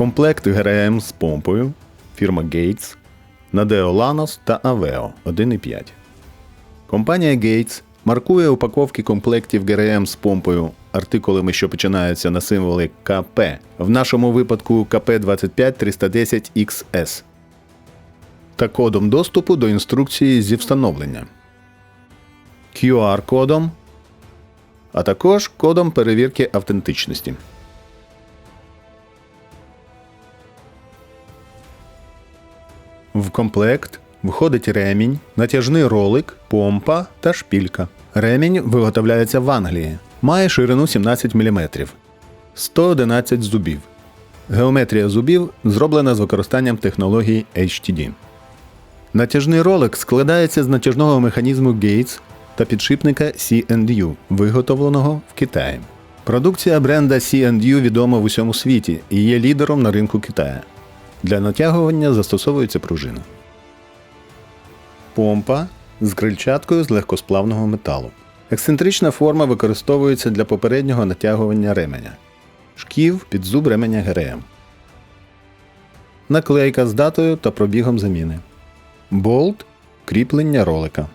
Комплект ГРМ з помпою фірма Gates на Deo Lanos та Aveo 1.5. Компанія Gates маркує упаковки комплектів ГРМ з помпою артикулами, що починаються на символи КП, в нашому випадку КП 25310 XS та кодом доступу до інструкції зі встановлення, QR-кодом, а також кодом перевірки автентичності. В комплект входить ремінь, натяжний ролик, помпа та шпілька. Ремінь виготовляється в Англії. Має ширину 17 мм, 111 зубів. Геометрія зубів зроблена з використанням технології HTD. Натяжний ролик складається з натяжного механізму Gates та підшипника C&U, виготовленого в Китаї. Продукція бренда C&U відома в усьому світі і є лідером на ринку Китаю. Для натягування застосовується пружина. Помпа з крильчаткою з легкосплавного металу. Ексцентрична форма використовується для попереднього натягування ременя. Шків під зуб ременя ГРМ. Наклейка з датою та пробігом заміни. Болт кріплення ролика.